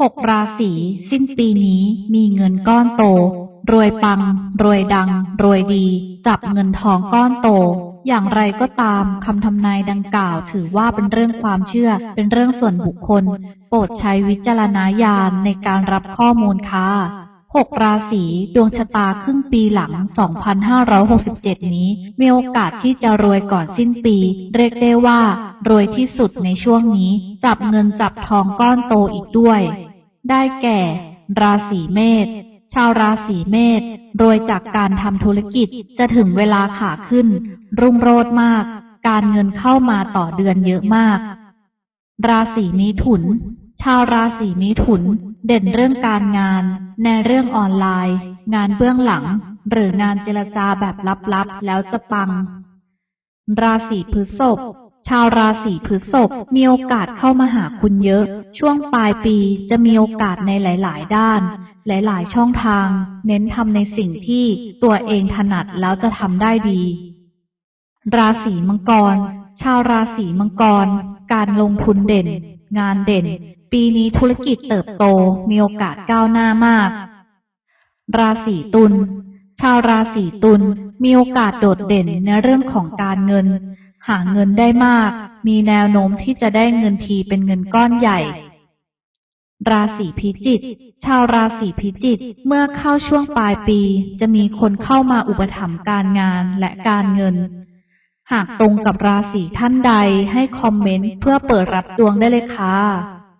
หกราศีสิ้นปีนี้มีเงินก้อนโต รวยปัง รวยดัง รวยดี จับเงินทองก้อนโต อย่างไรก็ตามคำทำนายดังกล่าว ถือว่าเป็นเรื่องความเชื่อ เป็นเรื่องส่วนบุคคล โปรดใช้วิจารณญาณในการรับข้อมูลค่ะหกราศีดวงชะตาครึ่งปีหลัง 2567 นี้ มีโอกาสที่จะรวยก่อนสิ้นปี เรียกได้ว่า รวยที่สุดในช่วงนี้ จับเงินจับทองก้อนโตอีกด้วย ได้แก่ ราศีเมษชาวราศีเมษรวยจากการทำธุรกิจจะถึงเวลาขาขึ้น รุ่งโรจน์มาก การเงินเข้ามาต่อเดือนเยอะมาก ราศีมิถุน ชาวราศีมิถุน เด่นเรื่องการงาน ในเรื่องออนไลน์ งานเบื้องหลัง หรืองานเจรจาแบบลับๆแล้วจะปัง ราศีพฤษภ ชาวราศีพฤษภมีโอกาสเข้ามาหาคุณเยอะ ช่วงปลายปีจะมีโอกาสในหลาย ๆ ด้าน หลาย ๆ ช่องทาง เน้นทำในสิ่งที่ตัวเองถนัดแล้วจะทำได้ดี ราศีมังกร ชาวราศีมังกร การลงทุนเด่น งานเด่น ปีนี้ธุรกิจเติบโต มีโอกาสก้าวหน้ามาก ราศีตุล ชาวราศีตุลมีโอกาสโดดเด่นในเรื่องของการเงิน หาเงินได้มาก มีแนวโน้มที่จะได้เงินทีเป็นเงินก้อนใหญ่ ราศีพิจิกชาวราศีพิจิกเมื่อเข้าช่วงปลายปี จะมีคนเข้ามาอุปถัมภ์การงานและการเงิน หากตรงกับราศีท่านใดให้คอมเมนต์เพื่อเปิดรับดวงได้เลยค่ะ